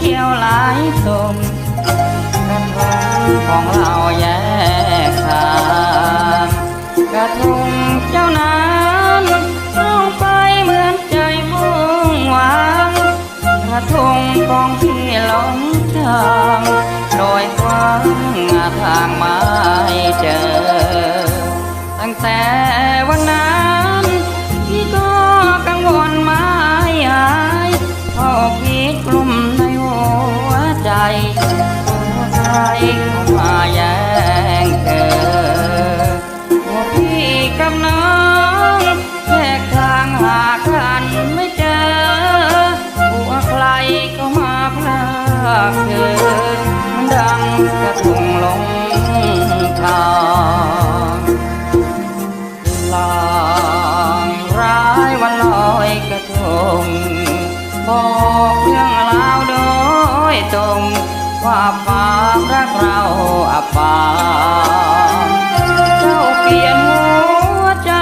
เกี่ยวหลายสมกันวังของเราแยกทางกระทุ่มเจ้านั้นเข้าไปเหมือนใจมุ่งหวังกระทุ่มของพี่หลงทางลอยคว้างทางไม่เจอ ตั้งแต่ มาแย่งเธอหัวพี่กับน้องแยกทางหากันไม่เจอหัวใครก็มาพลากเธอ ว่าความรักเราอับปางเจ้าเปลี่ยนหัวใจ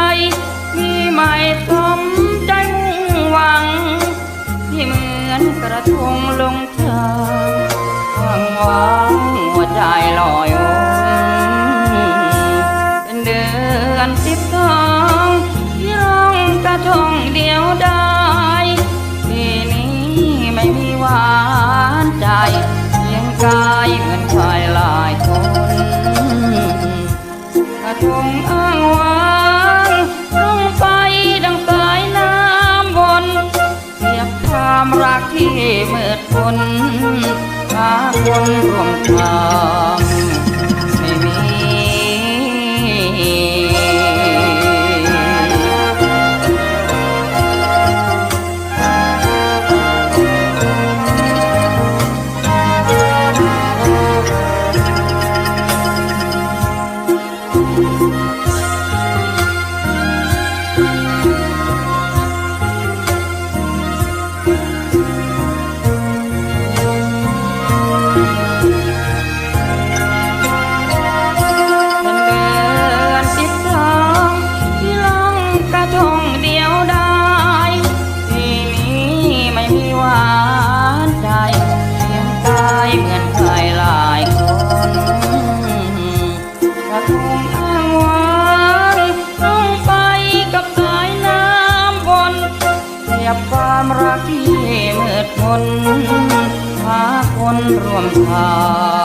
ที่ไม่สมใจมุ่งหวัง ที่เหมือนกระทงลงทางหวังหวังหัวใจลอยวนเป็นเดือนสิบสองที่ร้องกระทงเดียวได้ปีนี้ไม่มีหวานใจ กายเหมือนชายหลายคนกระทงอ้างวางลงไปดังสายน้ำบนเทียบความรักที่มืดมนหาคนร่วมทางไม่มี ยบความรักที่มืดมนหาคนร่วมทาง